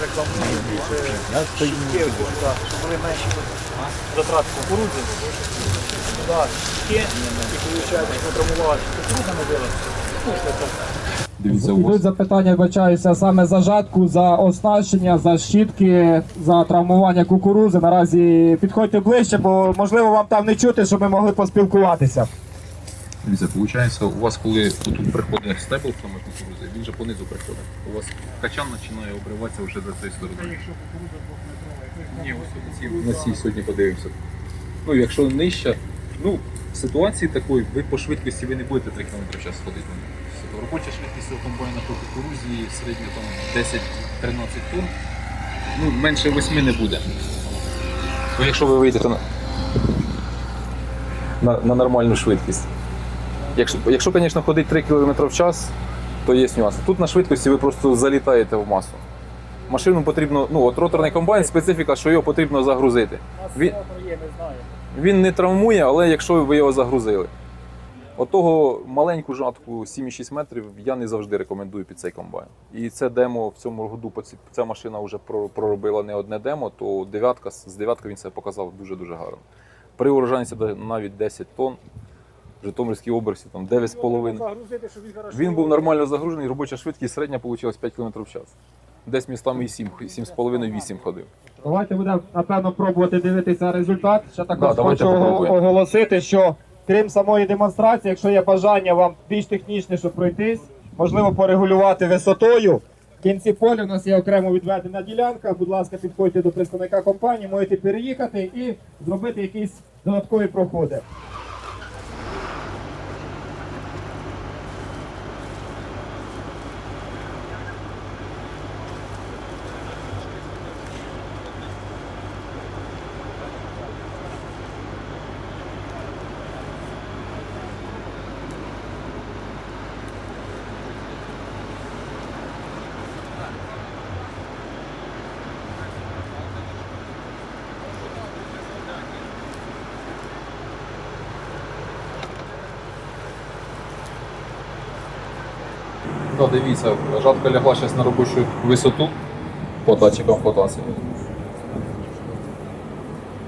Рекламуємо більше щоб були менші затрати кукурудзи. Щитки, і виходить, ми травмувалися. Кукурудза не била. Слушайте, так. Ідуть запитання, вбачаюся саме за жатку, за оснащення, за щітки, за травмування кукурузи. Наразі підходьте ближче, бо можливо вам там не чути, щоб ми могли поспілкуватися. Дивіться, виходить, у вас коли тут приходить стебл саме кукурузи, він же понизу приходить. У вас качан починає обриватися вже за цією стороною. Ні, ось на цій сьогодні подивимося. Ну, якщо нижче, ну, в ситуації такої, ви по швидкості ви не будете 3 км в час ходити. Робоча швидкість у комбайна по кукурузі середньо там 10-13 тонн. Ну, менше 8 не буде. Ну, якщо ви вийдете на, на, на нормальну швидкість. Якщо, якщо, звісно, ходить 3 км в час, то є нюанси. Тут на швидкості ви просто залітаєте в масу. Машину потрібно, ну от роторний комбайн, специфіка, що його потрібно загрузити. Він, він не травмує, але якщо ви його загрузили. Отого маленьку жатку 7,6 метрів я не завжди рекомендую під цей комбайн. І це демо в цьому году ця машина вже проробила не одне демо, то дев'ятка з дев'ятка він себе показав дуже-дуже гарно. При урожайності де- навіть 10 тонн, в Житомирській області там 9,5. Він був нормально загружений, робоча швидкість середня вийшла 5 км в час. Десь містами і 7, 7,5-8 ходив. Давайте будемо напевно пробувати дивитися результат. Ще також Да, хочу попробуємо. оголосити, що крім самої демонстрації, якщо є бажання вам більш технічніше пройтись, можливо порегулювати висотою. В кінці поля у нас є окремо відведена ділянка. Будь ласка, підходьте до представника компанії, можете переїхати і зробити якісь додаткові проходи. Да, дивіться, жатка лягла зараз на робочу висоту по датчикам флотації.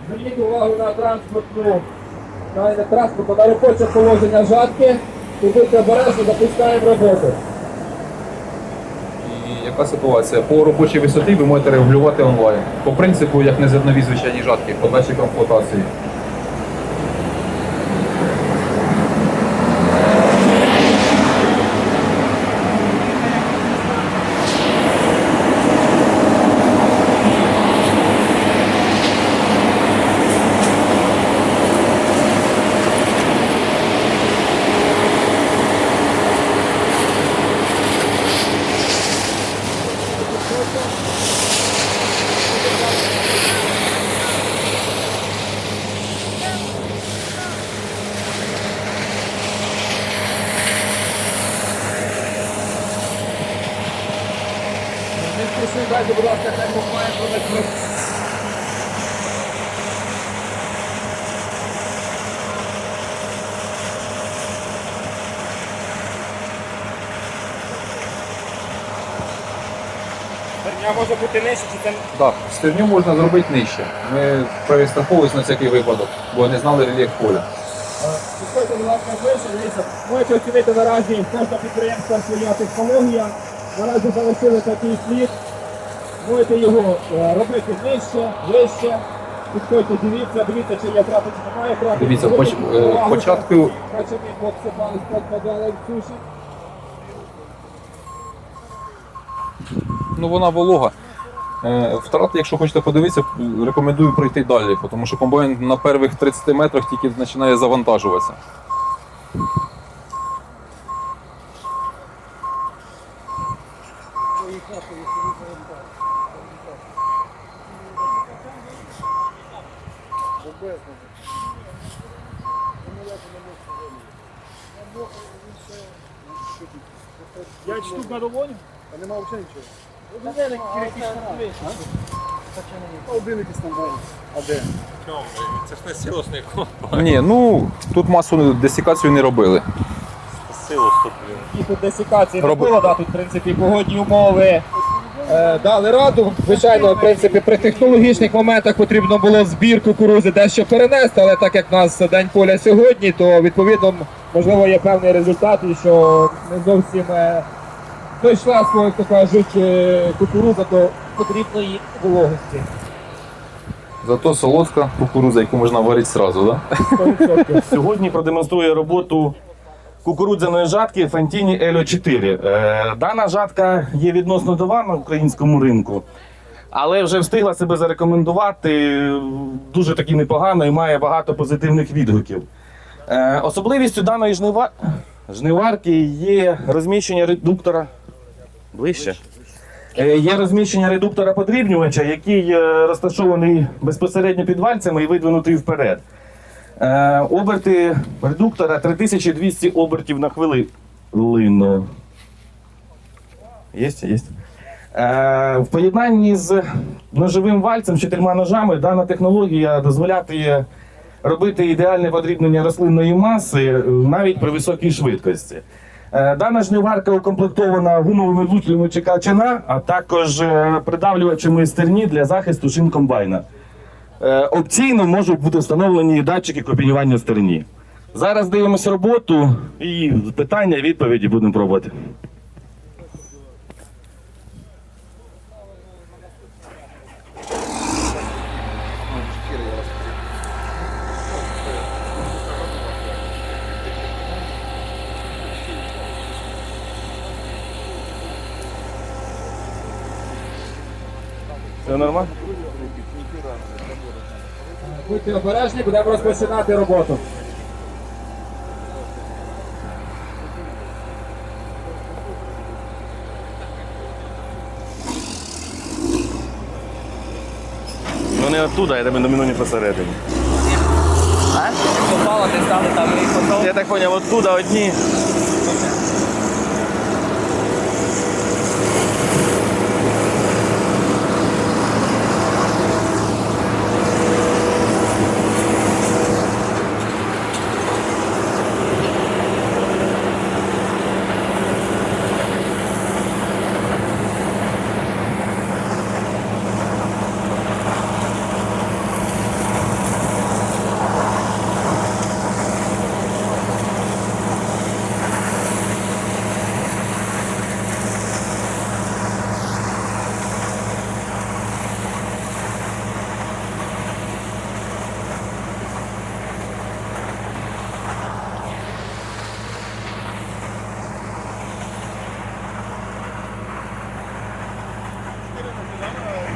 Зверніть увагу на транспортну на транспортну на робоче положення жатки. І будьте обережно, запускаємо роботу. І яка ситуація? По робочій висоті ви можете регулювати онлайн. По принципу, як не зернові звичайні жатки, по датчикам флотації. Дайте, будь ласка, хай комбайн проникне. Стерня може бути нижче, чи це Так, стерню можна зробити нижче. Ми перестраховувалися на всякий випадок, бо не знали рельєф поля. Підходьте, будь ласка, ближче, дивіться. Можете оцінити наразі кожне підприємство своя технологія. Наразі залишили такий слід. Можете його е, робити нижче, вище. Підходьте, дивіться, дивіться, чи є трапи, чи немає трапи. Дивіться, поч- е, початку- Бачимо, як посипали сподпадали в суші. Ну вона волога. Е, Втрати, якщо хочете подивитися, рекомендую пройти далі, тому що комбайн на перших 30 метрах тільки починає завантажуватися. Я штук на долоні? А нема взагалі нічого. Один якийсь там був. А де? Це ж не силосний комп. Ні, ну тут масу десікацію не робили. Силу ступлю. І тут десікації не Роби- було, да, тут, в принципі, погодні умови. Е, дали раду. Звичайно, в принципі, при технологічних моментах потрібно було збір кукурузи дещо перенести, але так як в нас день поля сьогодні, то відповідно можливо є певний результат, і що не зовсім е, дійшла свого, як то кажуть, е, кукуруза до потрібної вологості. Зато солодка кукуруза, яку можна варити одразу, да? Сьогодні продемонструє роботу кукурудзяної жатки Fantini Ело 4. Е, Дана жатка є відносно нова на українському ринку, але вже встигла себе зарекомендувати дуже таки непогано і має багато позитивних відгуків. Е, Особливістю даної жнива... жниварки є розміщення редуктора. Ближче. Е, Є розміщення редуктора подрібнювача, який розташований безпосередньо під вальцями і видвинутий вперед. Е, оберти редуктора 3200 обертів на хвилину. Є, є. Е, в поєднанні з ножовим вальцем, чотирма ножами, дана технологія дозволяє робити ідеальне подрібнення рослинної маси навіть при високій швидкості. Е, Дана жниварка укомплектована гумовими влучлями качана, а також е, придавлювачами стерні для захисту шин комбайна. Е, Опційно можуть бути встановлені датчики копіювання стерні. Зараз дивимося роботу і питання, відповіді будемо пробувати. Все нормально? Будьте обережні, будемо розпочинати роботу. Ну не оттуда, я тебе доміну не посередині. Попало, ти стали там і потім. Я так поняв, оттуда одні.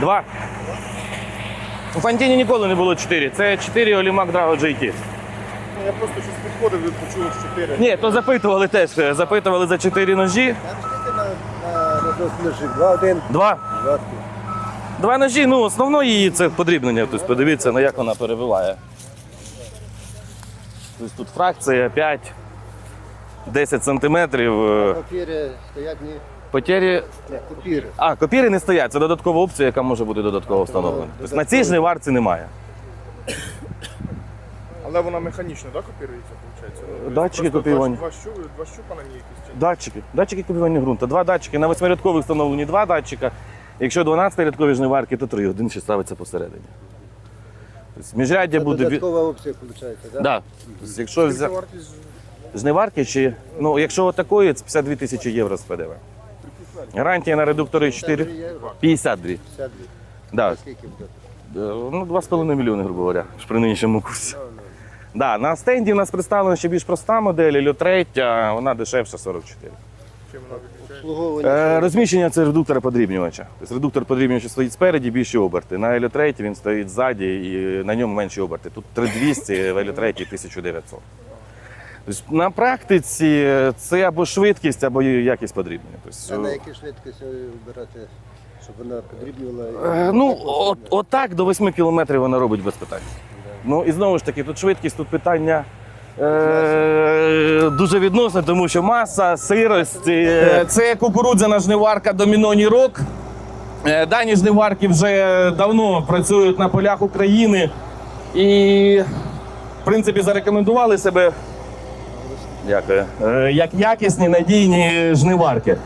Два. У Фантіні ніколи не було 4. Це 4 Олімак Драго GT. Я просто щось підходив і почув, що 4. Ні, то запитували теж. е, Запитували за 4 ножі. Два, один, Два. два. Два ножі, ну основно її це подрібнення. Тобто подивіться, на як вона перебиває. Тобто тут фракція 5, 10 сантиметрів. е, Папіри стоять ні. Потері. Не, купіри. А, копіри не стоять. Це додаткова опція, яка може бути додатково встановлена. Тобто на цій жниварці немає. Але вона механічно, так, копірується, виходить? Датчики копіювання. Два, щу, два щупа на ній якісь. чи? Датчики. Датчики копіювання ґрунту. Два датчики. На восьмирядкових встановлені два датчика. Якщо 12-рядкові жниварки, то три. Один ще ставиться посередині. Тобто міжряддя буде. Додаткова опція, виходить, так? Да. Тобто, якщо взя... Вартість жниварки, чи ну, якщо отакої, це 52 тисячі євро з ПДВ. Гарантія на редуктори 4 52. 52. Да. Е, Ну, 2,5 мільйони, грубо говоря, при нинішньому курсі. Да, на стенді у нас представлена ще більш проста модель, Льо 3, вона дешевша 44. Чим вона? Е, розміщення це редуктора подрібнювача. Тобто редуктор подрібнювача стоїть спереді, більші оберти. На 3 він стоїть ззаді і на ньому менші оберти. Тут 3200, в 3 1900. Тобто, на практиці це або швидкість, або якість подрібнення. А Тобто, на які швидкості вибирати, щоб вона подрібнювала? Е, Ну, от, отак до 8 кілометрів вона робить без питань. Ну і знову ж таки, тут швидкість, тут питання е, дуже відносне, тому що маса, сирость. е, Це кукурудзяна жниварка Доміноні Рок. Е, Дані жниварки вже давно працюють на полях України і, в принципі, зарекомендували себе Дякую. Е, як якісні надійні жниварки.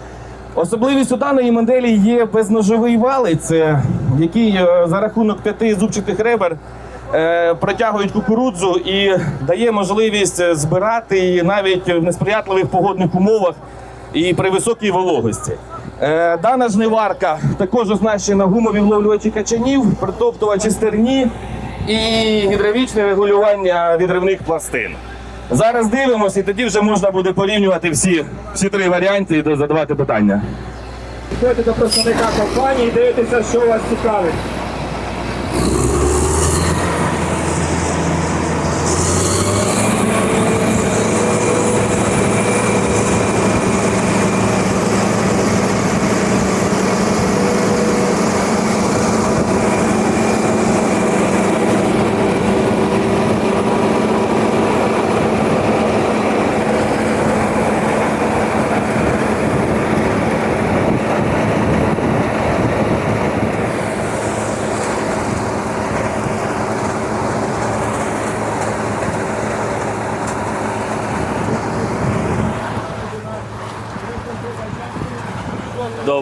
Особливістю даної моделі є безножовий валець, е, який е, за рахунок п'яти зубчатих ребер протягують кукурудзу і дає можливість збирати її навіть в несприятливих погодних умовах і при високій вологості. Дана жниварка також оснащена гумові вловлювачі качанів, притоптувачі стерні і гідравлічне регулювання відривних пластин. Зараз дивимося, і тоді вже можна буде порівнювати всі, всі три варіанти і задавати питання. Підходите до представника компанії дивитеся, що вас цікавить.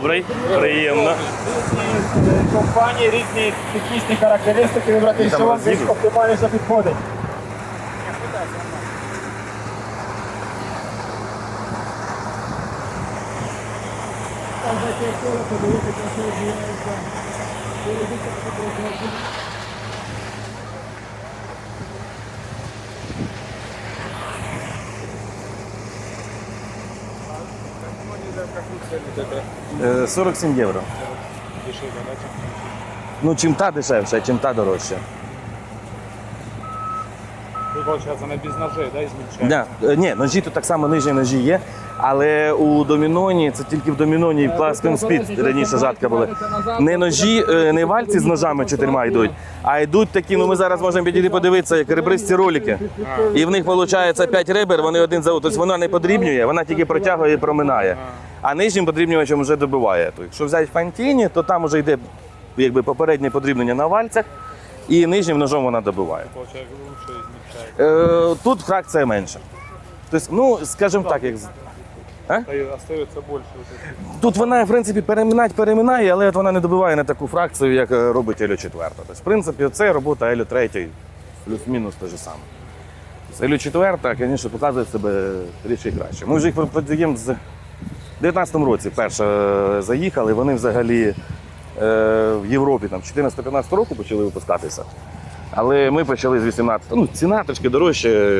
Добрий, приємно. Компанії, різні технічні характеристики вибрати, що вам більш оптимально підходить. Е, 47 євро. Ну, чим та дешевше, чим та дорожча. Ви, виходить, не без ножей, да? Да. е, Ні, ножі тут так само нижні ножі є. Але у доміноні, це тільки в доміноні в Класкон Спід раніше жатка була. Не ножі, е, не вальці з ножами чотирма йдуть, а йдуть такі, ну ми зараз можемо підійти подивитися, як ребристі ролики. І в них виходить 5 ребер, вони один за. Тобто вона не подрібнює, вона тільки протягує і проминає. А нижнім подрібнювачем вже добиває. То якщо взяти фантіні, то там вже йде якби, попереднє подрібнення на вальцях, і нижнім ножом вона добиває. Е, тут фракція менша. Тобто, ну, скажімо так, як з- Остається більше. тут вона, в принципі, переминать переминає, але от вона не добиває на таку фракцію, як е, робить Елю 4. Тобто, в принципі, це робота Елю 3, плюс-мінус те ж саме. Тобто, Елю 4, звісно, показує себе трішки краще. Ми вже їх продаємо з 19-му році перше заїхали, вони взагалі е, в Європі там 14-15 року почали випускатися. Але ми почали з 18. Ну, ціна трошки дорожче.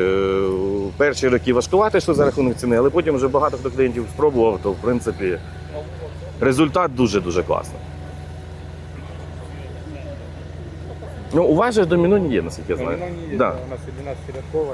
Перші роки важкувати що за рахунок ціни, але потім вже багато хто клієнтів спробував, то в принципі результат дуже-дуже класний. Ну, у вас же доміно не є, наскільки я знаю. Воно не є, Да. у нас 11 рядкова.